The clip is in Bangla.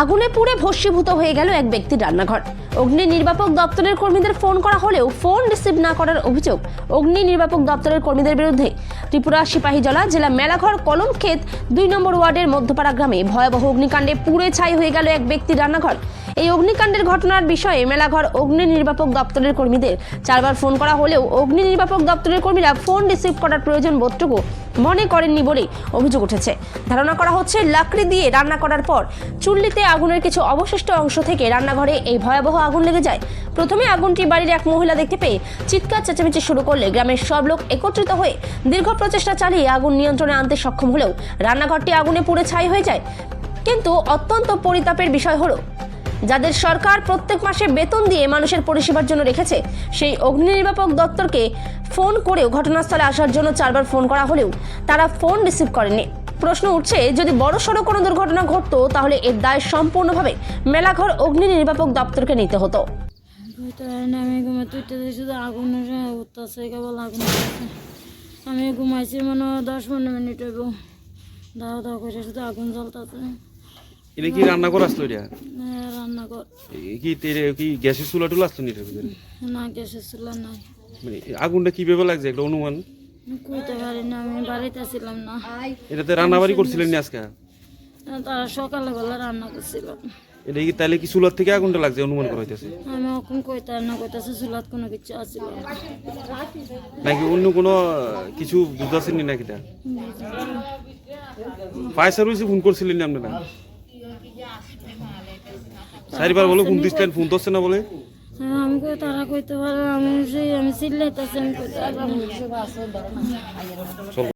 আগুনে পুড়ে ভস্মীভূত হয়ে গেল এক ব্যক্তির রান্নাঘর। অগ্নি নির্বাপক দপ্তরের কর্মীদের ফোন করা হলেও ফোন রিসিভ না করার অভিযোগ অগ্নি নির্বাপক দপ্তরের কর্মীদের বিরুদ্ধে। ত্রিপুরা সিপাহী জলা জেলা মেলাঘর কলম ক্ষেত দুই নম্বর ওয়ার্ডের মধ্যপাড়া গ্রামে ভয়াবহ অগ্নিকাণ্ডে পুড়ে ছাই হয়ে গেল এক ব্যক্তির রান্নাঘর। এই অগ্নিকাণ্ডের ঘটনার বিষয়ে মেলাঘর অগ্নি নির্বাপক দপ্তরের কর্মীদের চারবার ফোন করা হলেও অগ্নি নির্বাপক দপ্তরের কর্মীরা ফোন রিসিভ করার প্রয়োজন বোধটুকু মনে করেননি বলেই অভিযোগ উঠেছে। ধারণা করা হচ্ছে, লাকড়ি দিয়ে রান্না করার পর চুল্লিতে আগুনের কিছু অবশিষ্ট অংশ থেকে রান্নাঘরে এই ভয়াবহ আগুন লেগে যায়। প্রথমে আগুনটি বাড়ির এক মহিলা দেখতে পেয়ে চিৎকার চেঁচামেচি শুরু করলে গ্রামের সব লোক একত্রিত হয়ে দীর্ঘ প্রচেষ্টা চালিয়ে আগুন নিয়ন্ত্রণে আনতে সক্ষম হলেও রান্নাঘরটি আগুনে পুড়ে ছাই হয়ে যায়। কিন্তু অত্যন্ত পরিতাপের বিষয় হলো যাদের সরকার প্রত্যেক মাসে বেতন দিয়ে মানুষের পরিষেবার জন্য রেখেছে সেই অগ্নি নির্বাপক দপ্তরকে ফোন করেও ঘটনাস্থলে আসার জন্য চারবার ফোন করা হলেও তারা ফোন রিসিভ করেনি প্রশ্ন উঠছে যদি বড় সড়ো কোনো দুর্ঘটনা ঘটতো তাহলে এর দায় সম্পূর্ণভাবে মেলাঘর অগ্নি নির্বাপক দপ্তরকে নিতে হতো। আমি শুধু আগুন উঠতেছে কেবল আগুন আমি ঘুমাইছি মনে হয় দশ পনেরো মিনিট হইব। দাও দাও করে শুধু আগুন জ্বলতেছে। এটা কি রান্না করে আসলো এটা রান্না কি কি গ্যাসের চুলা টুলা আসলো এটার ভিতরে না গ্যাসের চুলা নাই। মানে আগুনটা কীভাবে লাগছে? একটা অনুমান? আমি কইতে পারি না আমি বাড়িতে ছিলাম না। এটাতে করছিলেন নি আজকে? তারা সকালে বেলা রান্না করছিল এটা কি তাহলে কি চুলার থেকে আগুনটা লাগছে অনুমান করা হইতেছে? আমি এখন কইতে না কইতেছে চুলাত কোনো কিছু আসছিল না। নাকি অন্য কোনো কিছু নাকি ফায়ার সার্ভিসে ফোন করছিলেন নি আপনারা? চারিবার বলে ফোন দিচ্ছেন ফোন ধরছে না বলে আমি কই তারা কইতে পারে আমি আমি চিল্লাইতেছি আমি।